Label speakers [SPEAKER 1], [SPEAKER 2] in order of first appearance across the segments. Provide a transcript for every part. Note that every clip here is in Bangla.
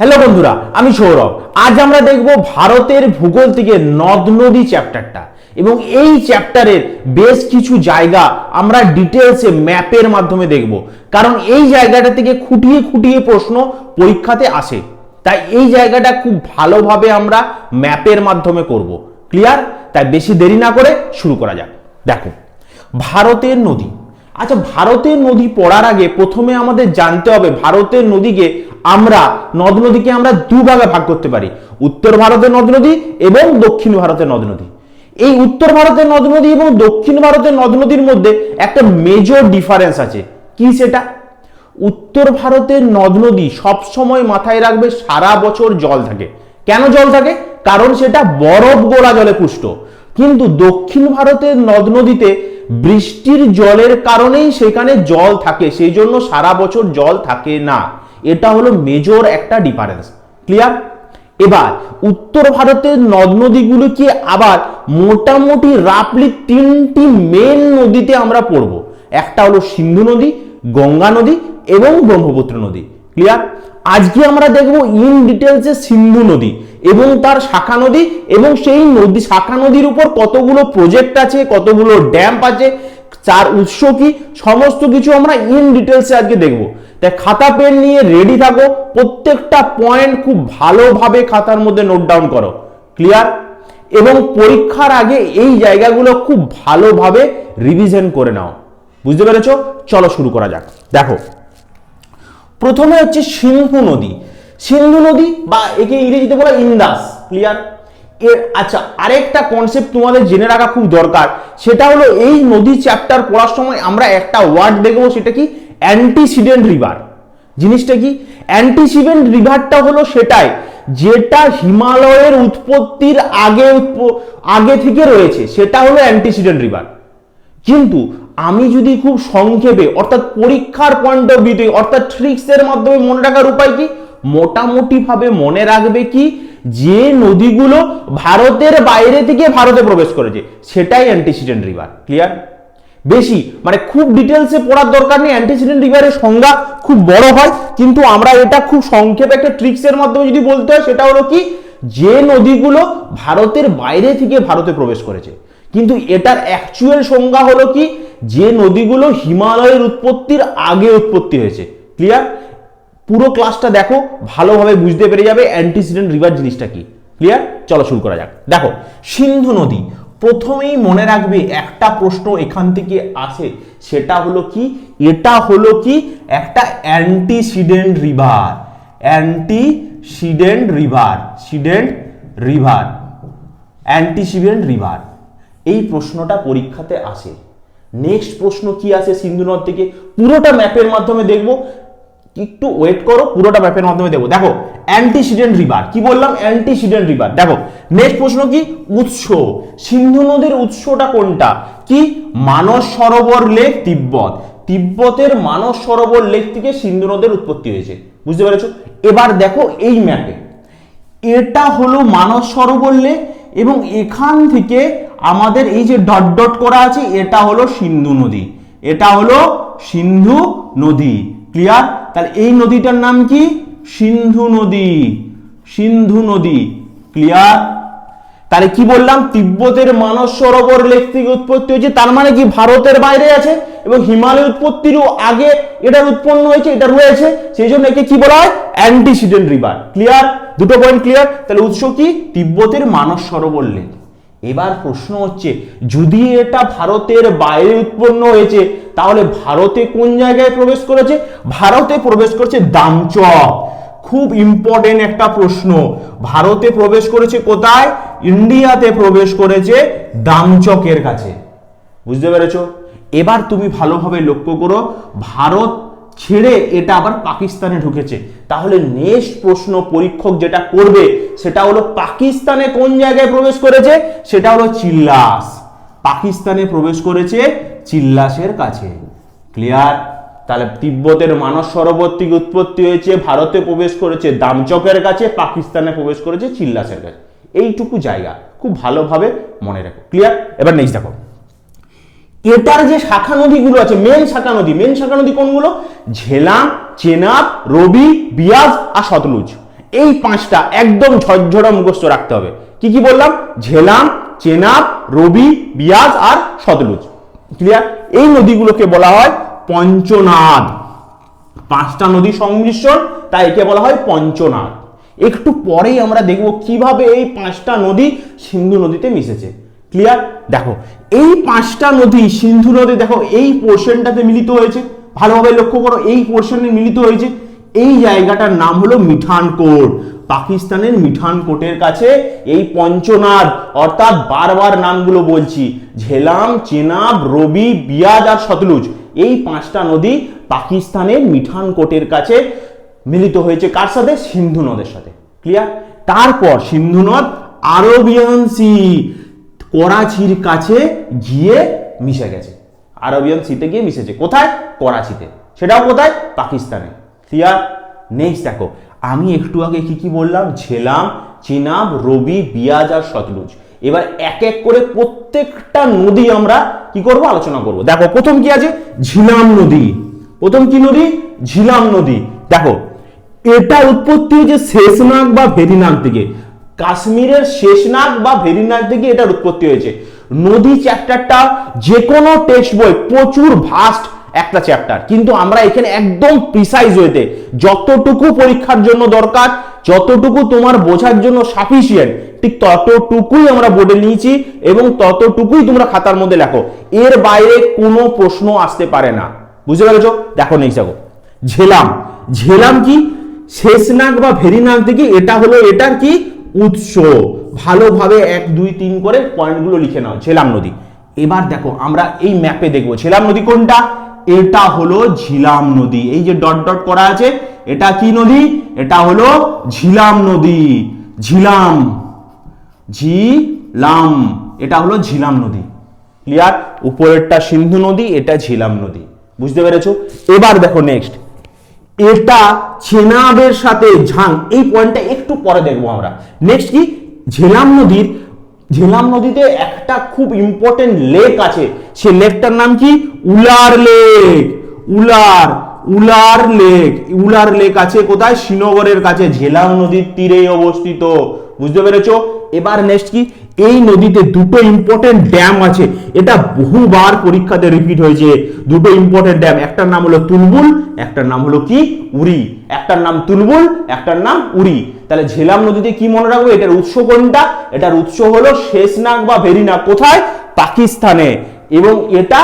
[SPEAKER 1] হ্যালো বন্ধুরা, আমি সৌরভ। আজ আমরা দেখব ভারতের ভূগোল থেকে নদ নদী চ্যাপ্টারটা এবং এই চ্যাপ্টারের বেশ কিছু জায়গা আমরা ডিটেলসে ম্যাপের মাধ্যমে দেখব। কারণ এই জায়গাটা থেকে খুঁটিয়ে খুঁটিয়ে প্রশ্ন পরীক্ষাতে আসে। তাই এই জায়গাটা খুব ভালোভাবে আমরা ম্যাপের মাধ্যমে করব। ক্লিয়ার তাই বেশি দেরি না করে শুরু করা যাক। দেখো, ভারতের নদী। আচ্ছা ভারতের নদী পড়ার আগে প্রথমে আমাদের জানতে হবে ভারতের নদীকে আমরা, নদ নদীকে আমরা দুভাগে ভাগ করতে পারি। উত্তর ভারতের নদ নদী এবং দক্ষিণ ভারতের নদ নদী। এই উত্তর ভারতের নদ নদী এবং দক্ষিণ ভারতের নদ নদীর মধ্যে একটা মেজর ডিফারেন্স আছে। কি সেটা? উত্তর ভারতের নদ নদী সবসময় মাথায় রাখবে সারা বছর জল থাকে। কেন জল থাকে? কারণ সেটা বরফ গোলা জলে পুষ্ট। কিন্তু দক্ষিণ ভারতের নদ নদীতে বৃষ্টির জলের কারণেই সেখানে জল থাকে, সেই জন্য সারা বছর জল থাকে না। এটা হলো মেজর একটা ডিফারেন্স ক্লিয়ার এবার, উত্তর ভারতের নদ নদীগুলোকে আবার মোটামুটি রাফলি তিনটি মেন নদীতে আমরা পড়ব। একটা হলো সিন্ধু নদী, গঙ্গা নদী এবং ব্রহ্মপুত্র নদী। ক্লিয়ার আজকে আমরা দেখব ইন ডিটেলসে সিন্ধু নদী এবং তার শাখা নদী এবং সেই নদী, শাখা নদীর উপর কতগুলো প্রজেক্ট আছে, কতগুলো ড্যাম্প আছে তার উৎস কি, সমস্ত কিছু আমরা ইন ডিটেলসে আজকে দেখব। তাই খাতা পেন নিয়ে রেডি থাকো, প্রত্যেকটা পয়েন্ট খুব ভালোভাবে খাতার মধ্যে নোট ডাউন করো। ক্লিয়ার এবং পরীক্ষার আগে এই জায়গাগুলো খুব ভালোভাবে রিভিশন করে নাও। বুঝতে পেরেছ? চলো শুরু করা যাক। দেখো প্রথমে হচ্ছে সিন্ধু নদী। সিন্ধু নদী বা একে ইংরেজিতে বলা ইন্দাস ক্লিয়ার এর আচ্ছা আরেকটা কনসেপ্ট তোমাদের জেনে রাখা খুব দরকার, সেটা হলো এই নদী চ্যাপ্টার পড়ার সময় আমরা একটা ওয়ার্ড দেখব, সেটা কি? অ্যান্টিসিডেন্ট রিভার জিনিসটা কি? অ্যান্টিসিডেন্ট রিভারটা হলো সেটাই, যেটা হিমালয়ের উৎপত্তির আগে আগে থেকে রয়েছে, সেটা হলো অ্যান্টিসিডেন্ট রিভার কিন্তু আমি যদি খুব সংক্ষেপে, অর্থাৎ পরীক্ষার পয়েন্ট অফ ভিউতে অর্থাৎ ট্রিক্সের মাধ্যমে মনে রাখার উপায় কি? মোটামুটি ভাবে মনে রাখবে কি? যে নদীগুলো ভারতের বাইরে থেকে ভারতে প্রবেশ করেছে, সেটাই অ্যান্টিসিডেন্ট রিভার ক্লিয়ার বেশি মানে খুব ডিটেলসে পড়ার দরকার নেই অ্যান্টিসিডেন্ট রিভারের সংজ্ঞা খুব বড় হয়, কিন্তু আমরা এটা খুব সংক্ষেপে একটা ট্রিক্সের মাধ্যমে যদি বলতে হয়, সেটা হলো কি? যে নদীগুলো ভারতের বাইরে থেকে ভারতে প্রবেশ করেছে, কিন্তু এটার অ্যাকচুয়াল সংজ্ঞা হলো কি? যে নদীগুলো হিমালয়ের উৎপত্তির আগে উৎপত্তি হয়েছে। ক্লিয়ার পুরো ক্লাসটা দেখো, ভালোভাবে বুঝতে পেরে যাবে অ্যান্টিসিডেন্ট রিভার জিনিসটা কি। ক্লিয়ার চলো শুরু করা যাক। দেখো, সিন্ধু নদী। প্রথমেই মনে রাখবে একটা প্রশ্ন এখান থেকে আসে, সেটা হলো কি? এটা হলো কি? একটা অ্যান্টিসিডেন্ট রিভার অ্যান্টিসিডেন্ট রিভার সিডেন্ট রিভার অ্যান্টিসিডেন্ট রিভার এই প্রশ্নটা পরীক্ষাতে আসে। নেক্সট প্রশ্ন কি আসে সিন্ধু নদ থেকে? পুরোটা ম্যাপের মাধ্যমে দেখব। একটু ওয়েট করো, পুরোটা ম্যাপের মাধ্যমে দেখো দেখো অ্যান্টিসিডেন্ট রিভার কি বললাম? অ্যান্টিসিডেন্ট রিভার দেখো নেক্সট প্রশ্ন কি? উৎস। সিন্ধু নদীর উৎসটা কোনটা? কি? মানস সরোবর লেক তিব্বত। তিব্বতের মানস সরোবর লেক থেকে সিন্ধু নদের উৎপত্তি হয়েছে। বুঝতে পেরেছ? এবার দেখো এই ম্যাপে। এটা হলো মানস সরোবর লেক এবং এখান থেকে আমাদের এই যে ডট ডট করা আছে, এটা হলো সিন্ধু নদী। এটা হলো সিন্ধু নদী। ক্লিয়ার তাহলে এই নদীটার নাম কি? সিন্ধু নদী। সিন্ধু নদী। ক্লিয়ার তাহলে কি বললাম? তিব্বতের মানস সরোবর লেক থেকে উৎপত্তি হয়েছে, তার মানে কি ভারতের বাইরে আছে এবং হিমালয় উৎপত্তিরও আগে এটার উৎপন্ন হয়েছে, এটা রয়েছে। সেই জন্য একে কি বলা হয়? অ্যান্টিসিডেন্ট রিভার ক্লিয়ার দুটো পয়েন্ট ক্লিয়ার তাহলে উৎস কি? তিব্বতের মানস সরোবর লেক। এবার প্রশ্ন হচ্ছে, যদি এটা ভারতের বাইরে উৎপন্ন হয়েছে, তাহলে ভারতে কোন জায়গায় প্রবেশ করেছে? ভারতে প্রবেশ করেছে দামচক। খুব ইম্পর্টেন্ট একটা প্রশ্ন। ভারতে প্রবেশ করেছে কোথায়? ইন্ডিয়াতে প্রবেশ করেছে দামচকের কাছে। বুঝতে পেরেছ? এবার তুমি ভালোভাবে লক্ষ্য করো, ভারত ছেড়ে এটা আবার পাকিস্তানে ঢুকেছে। তাহলে নেক্সট প্রশ্ন পরীক্ষক যেটা করবে, সেটা হলো পাকিস্তানে কোন জায়গায় প্রবেশ করেছে? সেটা হলো চিল্লাস। পাকিস্তানে প্রবেশ করেছে চিল্লাসের কাছে। ক্লিয়ার তাহলে তিব্বতের মানস সরোবর থেকে উৎপত্তি হয়েছে, ভারতে প্রবেশ করেছে দামচকের কাছে, পাকিস্তানে প্রবেশ করেছে চিল্লাসের কাছে। এইটুকু জায়গা। খুব ভালোভাবে মনে রাখো। ক্লিয়ার এবার নেক্সট দেখো। এটার যে শাখা নদীগুলো আছে মেন শাখা নদী মেন শাখা নদী কোনগুলো? ঝেলাম চেনাব, রবি, বিয়াজ আর সতলুজ। এই পাঁচটা একদম ঝরঝরা মুখস্থ রাখতে হবে। কি কি বললাম? ঝেলাম চেনাব, রবি, বিয়াজ আর সতলুজ। ক্লিয়ার এই নদীগুলোকে বলা হয় পঞ্চনাদ। পাঁচটা নদী সংমিশ্রণ, তাই একে বলা হয় পঞ্চনাদ। একটু পরেই আমরা দেখব কীভাবে এই পাঁচটা নদী সিন্ধু নদীতে মিশেছে। ক্লিয়ার দেখো, এই পাঁচটা নদী, সিন্ধু নদী, দেখো, এই পোর্শনটাতে মিলিত হয়েছে। ভালোভাবে লক্ষ্য করো, এই পোর্শনে মিলিত হয়েছে। এই জায়গাটার নাম হলো মিঠানকোট। পাকিস্তানের মিঠানকোটের কাছে এই পঞ্চনাদ, অর্থাৎ বারবার নামগুলো বলছি, ঝেলাম, চেনাব, রবি, বিয়াজ আর সতলুজ, এই পাঁচটা নদী পাকিস্তানের মিঠানকোটের কাছে মিলিত হয়েছে। কার সাথে? সিন্ধু নদের সাথে। ক্লিয়ার তারপর সিন্ধু নদ আরবিয়ান সি করাচির কাছে গিয়ে মিশে গেছে। আরবিয়ান সিতে গিয়ে মিশেছে। কোথায়? করাচিতে। সেটাও কোথায়? পাকিস্তানে। ক্লিয়ার নেক্সট দেখো। আমি একটু আগে কি কি বললাম? ঝেলাম, চিনাব, রবি, বিয়াজ আর সতলুজ। এবার এক এক করে প্রত্যেকটা নদী আমরা কি করব? আলোচনা করব। দেখো, প্রথম কি আছে? ঝিলাম নদী। প্রথম কি নদী? ঝিলাম নদী। দেখো এটা উৎপত্তি হয়েছে শেষনাগ বা ভেরিনাগ থেকে কাশ্মীরের শেষনাগ বা ভেরিনাগ থেকে এটার উৎপত্তি হয়েছে। নদী চ্যাপ্টারটা যে কোনো টেক্সট বই, প্রচুর ভাস্ট একটা চ্যাপ্টার কিন্তু আমরা এখানে একদম প্রিসাইজ ওয়েতে যতটুকু পরীক্ষার জন্য দরকার, যতটুকু তোমার বোঝার জন্য সাফিসিয়েন্ট ঠিক ততটুকুই আমরা বোর্ডে নিয়েছি এবং ততটুকুই তোমরা খাতার মধ্যে লেখো। এর বাইরে কোনো প্রশ্ন আসতে পারে না। বুঝতে পেরেছ? দেখো নেক্সট দেখো। ঝেলাম। ঝেলাম কি? শেষনাগ বা ভেরিনাগ থেকে এটা হলো, এটার কি? উৎস। ভালোভাবে এক, দুই, তিন করে পয়েন্টগুলো লিখে নাও। ঝেলাম নদী। এবার দেখো, আমরা এই ম্যাপে দেখব। ঝেলাম নদী কোনটা? এটা হলো ঝিলাম নদী। এই যে ডট ডট করা আছে, এটা কি নদী? এটা হলো ঝিলাম নদী। ঝিলাম। ঝিলাম। এটা হলো ঝিলাম নদী। ক্লিয়ার উপরেরটা সিন্ধু নদী, এটা ঝিলাম নদী। বুঝতে পেরেছ? এবার দেখো নেক্সট এটা চেনাবের সাথে ঝাং। এই পয়েন্টটা একটু পরে দেখব আমরা। নেক্সট কি? ঝেলাম নদীর ঝেলাম নদীতে একটা খুব ইম্পর্টেন্ট লেক আছে। সে লেকটার নাম কি? Wular lake Wular Wular lake Wular lake আছে কোথায়? শ্রীনগরের কাছে। ঝেলাম নদীর তীরে অবস্থিত। বুঝতে পেরেছ? এবার নেক্সট কি? এই নদীতে দুটো ইম্পর্টেন্ট ড্যাম আছে। এটা বহুবার পরীক্ষাতে রিপিট হয়েছে। দুটো ইম্পর্টেন্ট ড্যাম একটার নাম হলো তুলবুল, একটার নাম হলো কি? উরি একটার নাম তুলবুল, একটার নাম উরি তাহলে ঝেলাম নদীতে কি মনে রাখব? এটার উৎস কোনটা? এটার উৎস হলো শেষনাগ বা ভেরিনাগ। কোথায়? পাকিস্তানে। এবং এটা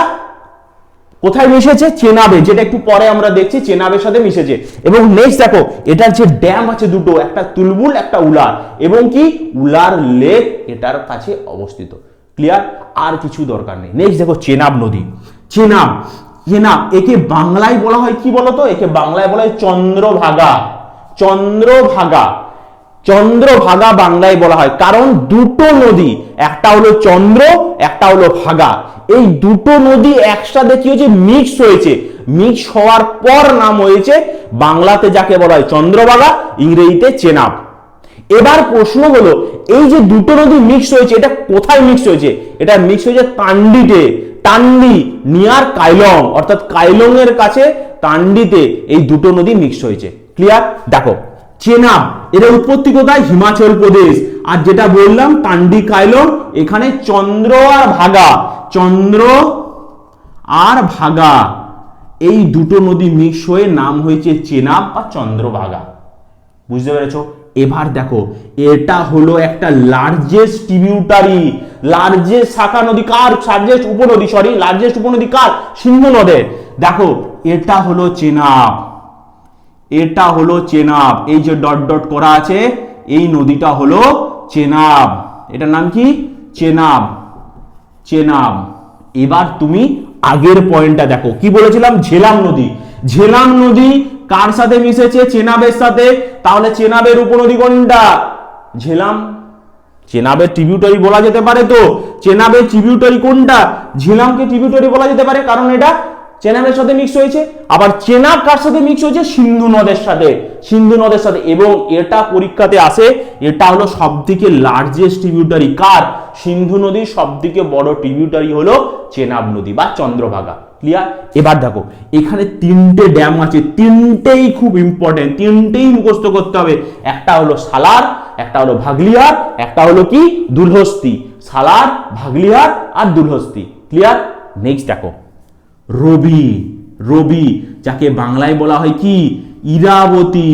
[SPEAKER 1] কোথায় মিশেছে? চেনাবে, যেটা একটু পরে আমরা দেখছি, চেনাবের সাথে মিশেছে। এবং নেক্সট দেখো, এটার যে ড্যাম আছে দুটো, একটা তুলবুল একটা উলার। এবং কি? উলার লেক এটার কাছে অবস্থিত। ক্লিয়ার আর কিছু দরকার নেই। নেক্সট দেখো, চেনাব নদী। চেনাব চেনাব, একে বাংলায় বলা হয় কি বলতো? একে বাংলায় বলা হয় চন্দ্রভাগা। চন্দ্রভাগা। চন্দ্রভাগা বাংলায় বলা হয়। কারণ দুটো নদী, একটা হলো চন্দ্র, একটা হলো ভাগা। এই দুটো নদী একসাথে কি হয়েছে? মিক্স হয়েছে। মিক্স হওয়ার পর নাম হয়েছে বাংলাতে যাকে বলা হয় চন্দ্রভাগা, ইংরেজিতে চেনাব। এবার প্রশ্ন হলো, এই যে দুটো নদী মিক্স হয়েছে, এটা কোথায় মিক্স হয়েছে? এটা মিক্স হয়েছে তান্ডিতে। তান্ডি নিয়ার কাইলং অর্থাৎ কাইলং এর কাছে তান্ডিতে এই দুটো নদী মিক্স হয়েছে। ক্লিয়ার দেখো। চেনাব। এর উৎপত্তি কোথায়? হিমাচল প্রদেশ। আর যেটা বললাম তান্ডি কাইলং এখানে চন্দ্র আর ভাগা। চন্দ্র আর ভাগা। এই দুটো নদী মিক্স হয়ে নাম হয়েছে চেনাব বা চন্দ্রভাগা বুঝতে পেরেছ? এবার দেখো, এটা হলো একটা লার্জেস্ট ট্রিবিউটারি লার্জেস্ট শাখা নদী কার? লার্জেস্ট উপনদী সরি লার্জেস্ট উপনদী কার? সিন্ধু নদের। দেখো, এটা হলো চেনাব। এটা হলো চেনাব। এই যে ডট ডট করা আছে, এই নদীটা হলো চেনাব। এটার নাম কি? চেনাব। চেনাব। এবার তুমি আগের পয়েন্টটা দেখো। কি বলেছিলাম? ঝেলাম নদী। ঝেলাম নদী কার সাথে মিশেছে? চেনাবের সাথে। তাহলে চেনাবের উপনদী কোনটা? ঝেলাম। চেনাবের ট্রিবিউটারি বলা যেতে পারে তো? চেনাবের ট্রিবিউটারি কোনটা? ঝিলামকে ট্রিবিউটারি বলা যেতে পারে। কারণ এটা চেনাবের সাথে মিক্স হয়েছে, আবার চেনাব কার সাথে মিক্স হয়েছে? সিন্ধু নদের সাথে। সিন্ধু নদের সাথে। এবং এটা পরীক্ষাতে আসে, এটা হলো সব থেকে লার্জেস্ট ট্রিবিউটারি কার? সিন্ধু নদীর সব থেকে বড় ট্রিবিউটারি হলো চেনাব নদী বা চন্দ্রভাগা। ক্লিয়ার এবার দেখো, এখানে তিনটে ড্যাম আছে। তিনটেই খুব ইম্পর্টেন্ট তিনটেই মুখস্থ করতে হবে। একটা হলো সালার, একটা হলো ভাগলিয়ার, একটা হলো কি? দুলহস্তি। সালার, ভাগলিয়ার আর দুলহস্তি। ক্লিয়ার নেক্সট দেখো। রবি রবি, যাকে বাংলায় বলা হয় কি? ইরাবতী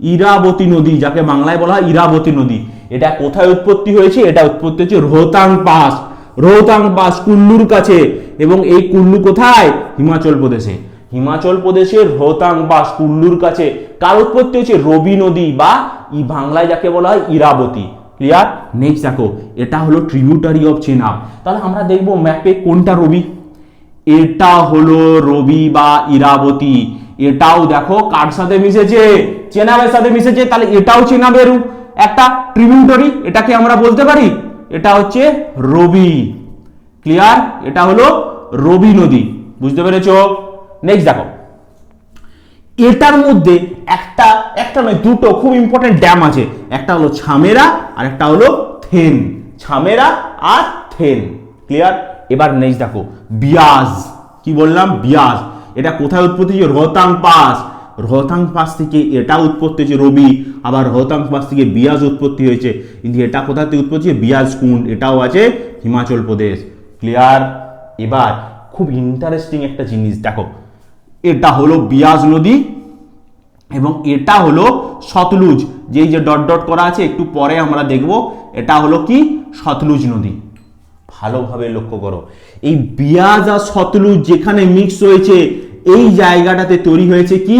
[SPEAKER 1] ইরাবতী নদী, যাকে বাংলায় বলা হয় ইরাবতী নদী। এটা কোথায় উৎপত্তি হয়েছে? এটা উৎপত্তি হচ্ছে রোহতাং পাস রোহতাং পাস কুল্লুর কাছে। এবং এই কুল্লু কোথায়? হিমাচল প্রদেশে। হিমাচল প্রদেশের রোহতাং পাস কুল্লুর কাছে। কার উৎপত্তি হচ্ছে রবি নদী বা ই বাংলায় যাকে বলা হয় ইরাবতী। ক্লিয়ার নেক্সট দেখো, এটা হলো ট্রিবিউটারি অফ চেনাব তাহলে আমরা দেখব ম্যাপে কোনটা রবি? এটা হলো রবি বা ইরাবতী। এটাও দেখো কার সাথে মিশেছে? চেনাবের সাথে মিশেছে, তাহলে এটাও চেনাবের। একটা ট্রিবিউটরি এটাকে আমরা বলতে পারি? এটা হচ্ছে রবি। ক্লিয়ার এটা হলো রবি নদী। বুঝতে পেরেছ? নেক্সট দেখো। এটার মধ্যে একটা একটা নয়, দুটো খুব ইম্পর্টেন্ট ড্যাম আছে। একটা হলো ছামেরা, আর একটা হলো থেন। ছামেরা আর থেন। ক্লিয়ার এবার নেক্সট দেখো, বিয়াজ। কি বললাম? বিয়াজ। এটা কোথায় উৎপত্তি হয়েছে? রোহতাং পাস। রোহতাং পাস থেকে এটা উৎপত্তি হয়েছে রবি, আবার রোহতাং পাস থেকে বিয়াজ উৎপত্তি হয়েছে। কিন্তু এটা কোথা থেকে উৎপত্তি হয়েছে? বিয়াজ কুণ্ড। এটাও আছে হিমাচল প্রদেশ। ক্লিয়ার এবার খুব ইন্টারেস্টিং একটা জিনিস দেখো। এটা হলো বিয়াজ নদী এবং এটা হলো সতলুজ। যেই যে ডট ডট করা আছে, একটু পরে আমরা দেখব। এটা হলো কি? সতলুজ নদী। ভালোভাবে লক্ষ্য করো। এই বিয়াজ আর সতলুজ যেখানে মিক্স হয়েছে এই জায়গাটাতে তৈরি হয়েছে কি?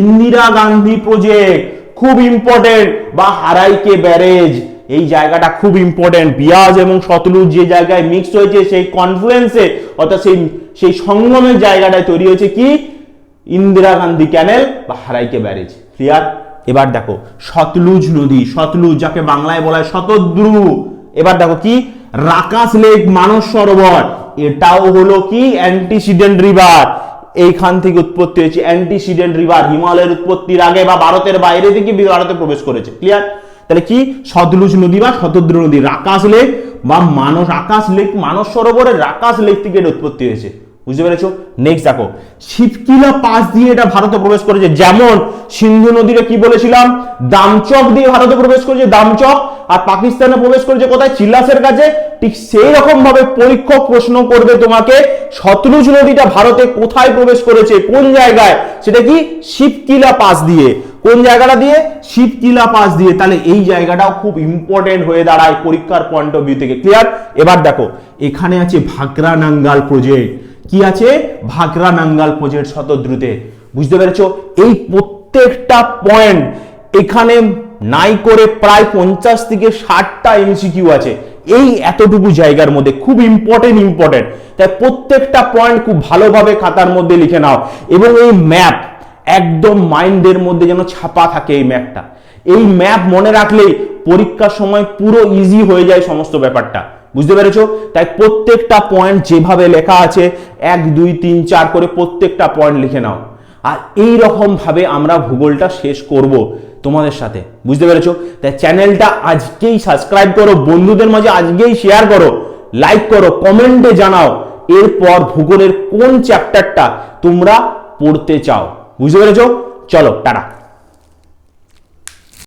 [SPEAKER 1] ইন্দিরা গান্ধী প্রজেক্ট খুব ইম্পর্টেন্ট বা হারাইকে ব্যারেজ। এই জায়গাটা খুব ইম্পর্টেন্ট বিয়াজ এবং সতলুজ যে জায়গায় মিক্স হয়েছে, সেই কনফ্লুয়েন্সে অর্থাৎ সেই সেই সঙ্গমের জায়গাটায় তৈরি হয়েছে কি? ইন্দিরা গান্ধী ক্যানেল বা হারাইকে ব্যারেজ। ক্লিয়ার এবার দেখো সতলুজ নদী সতলুজ যাকে বাংলায় বলা হয় শতদ্রু। এবার দেখো কি? রাকাস লেক, মানস সরোবর। এটাও হলো কি? Antecedent river. এইখান থেকে উৎপত্তি হয়েছে অ্যান্টিসিডেন্ট রিভার। হিমালয়ের উৎপত্তির আগে বা ভারতের বাইরে থেকে ভারতে প্রবেশ করেছে। ক্লিয়ার তাহলে কি? সতলুজ নদী বা শতদ্র নদী। রাকাশ লেক বা মানস, আকাশ লেক, মানস সরোবরের রাকাশ লেক থেকে এটা উৎপত্তি হয়েছে। বুঝতে পেরেছ? নেক্সট দেখো শিবকিলা পাস দিয়ে এটা ভারতে প্রবেশ করেছে। যেমন সিন্ধু নদীরে কি বলেছিলাম? দামচক দিয়ে ভারতে প্রবেশ করেছে দামচক, আর পাকিস্তানে প্রবেশ করেছে কোথায়? চিল্লাসের কাছে। ঠিক সেই রকম ভাবে পরীক্ষক প্রশ্ন করবে তোমাকে, শতরুজ নদীটা ভারতে কোথায় প্রবেশ করেছে? কোন জায়গায়? সেটা কি? শিবকিলা পাস দিয়ে। কোন জায়গাটা দিয়ে? শিবকিলা পাস দিয়ে। তাহলে এই জায়গাটাও খুব ইম্পর্টেন্ট হয়ে দাঁড়ায় পরীক্ষার পয়েন্ট অফ ভিউ থেকে। ক্লিয়ার এবার দেখো, এখানে আছে ভাকরা নাঙ্গাল প্রজেক্ট কি আছে? ভাগরা নাঙ্গাল প্রজেক্ট শতদ্রুতে বুঝতে পেরেছ? এই প্রত্যেকটা পয়েন্ট এখানে নাই করে প্রায় পঞ্চাশ থেকে ষাটটা এমসিকিউ আছে। এই এতটুকু জায়গার মধ্যে খুব ইম্পর্টেন্ট ইম্পর্টেন্ট তাই প্রত্যেকটা পয়েন্ট খুব ভালোভাবে খাতার মধ্যে লিখে নাও। এবং এই ম্যাপ একদম মাইন্ডের মধ্যে যেন ছাপা থাকে এই ম্যাপটা এই ম্যাপ মনে রাখলেই পরীক্ষার সময় পুরো ইজি হয়ে যায় সমস্ত ব্যাপারটা। বুঝতে পেরেছ? তাই প্রত্যেকটা পয়েন্ট যেভাবে লেখা আছে, এক, দুই, তিন, চার করে প্রত্যেকটা পয়েন্ট লিখে নাও। আর এই ভাবে আমরা ভূগোলটা শেষ করব তোমাদের সাথে। বুঝতে পেরেছ? তাই চ্যানেলটা আজকেই সাবস্ক্রাইব করো, বন্ধুদের মাঝে আজকেই শেয়ার করো লাইক করো কমেন্টে জানাও, এরপর ভূগোলের কোন চ্যাপ্টারটা তোমরা পড়তে চাও। বুঝতে পেরেছ? চলো, টাটা।